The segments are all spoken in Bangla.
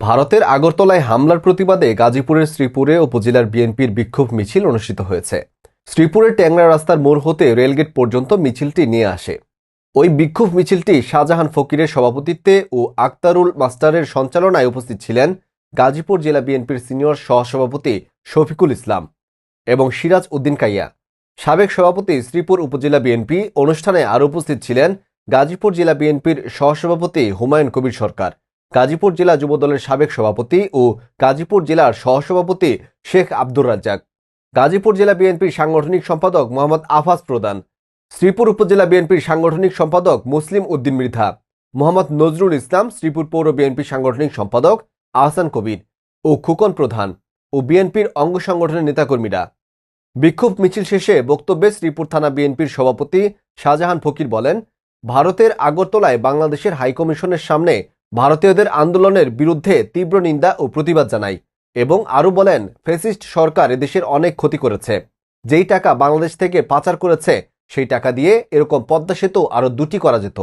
ভারতের আগরতলায় হামলার প্রতিবাদে গাজীপুরের শ্রীপুরে উপজেলার বিএনপির বিক্ষোভ মিছিল অনুষ্ঠিত হয়েছে। শ্রীপুরের ট্যাংরা রাস্তার মোড় হতে রেলগেট পর্যন্ত মিছিলটি নিয়ে আসে। ওই বিক্ষোভ মিছিলটি শাহজাহান ফকিরের সভাপতিত্বে ও আক্তারুল মাস্টারের সঞ্চালনায় উপস্থিত ছিলেন গাজীপুর জেলা বিএনপির সিনিয়র সহসভাপতি শফিকুল ইসলাম এবং সিরাজ উদ্দিন কাইয়া। সাবেক সভাপতি শ্রীপুর উপজেলা বিএনপি অনুষ্ঠানে আরও উপস্থিত ছিলেন গাজীপুর জেলা বিএনপির সহসভাপতি হুমায়ুন কবির সরকার। গাজীপুর জেলা যুবদলের সাবেক সভাপতি ও গাজীপুর জেলার সহসভাপতি শেখ আব্দুর রাজ্জাক। গাজীপুর জেলা বিএনপির সাংগঠনিক সম্পাদক মোহাম্মদ আফাজ প্রদান শ্রীপুর উপজেলা বিএনপির সাংগঠনিক সম্পাদক মুসলিম উদ্দিন মৃধা মোহাম্মদ নজরুল ইসলাম, শ্রীপুর পৌর বিএনপির সাংগঠনিক সম্পাদক আহসান কবির ও খুকন প্রধান ও বিএনপির অঙ্গ সংগঠনের নেতাকর্মীরা। বিক্ষোভ মিছিল শেষে বক্তব্যে শ্রীপুর থানা বিএনপির সভাপতি শাহজাহান ফকির বলেন, ভারতের আগরতলায় বাংলাদেশের হাইকমিশনের সামনে ভারতীয়দের আন্দোলনের বিরুদ্ধে তীব্র নিন্দা ও প্রতিবাদ জানাই এবং আরও বলেন ফেসিস্ট সরকার এদেশের অনেক ক্ষতি করেছে। যেই টাকা বাংলাদেশ থেকে পাচার করেছে, সেই টাকা দিয়ে এরকম পদ্মা সেতু আরও দুটি করা যেত।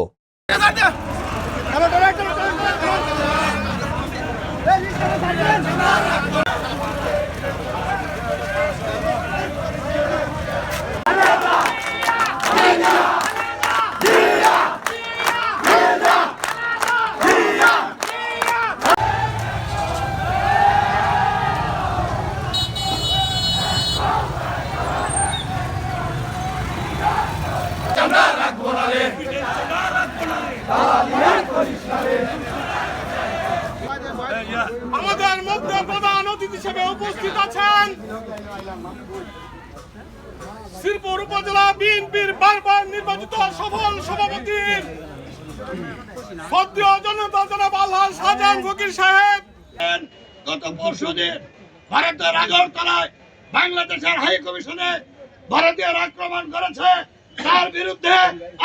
আমাদের মধ্যে প্রধান অতিথি হিসেবে উপস্থিত আছেন শ্রীপুর উপজেলা বিএনপির বারবার নির্বাচিত সফল সভাপতি জনতা জনাব আল্লাহ ফকির সাহেব। গত পরশুদিন ভারতের আগরতলায় বাংলাদেশের হাই কমিশনে ভারতীয় আক্রমণ করেছে, তার বিরুদ্ধে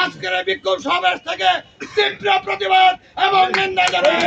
আজকের বিক্ষোভ সমাবেশ থেকে তীব্র প্রতিবাদ এবং নিন্দা জানাই।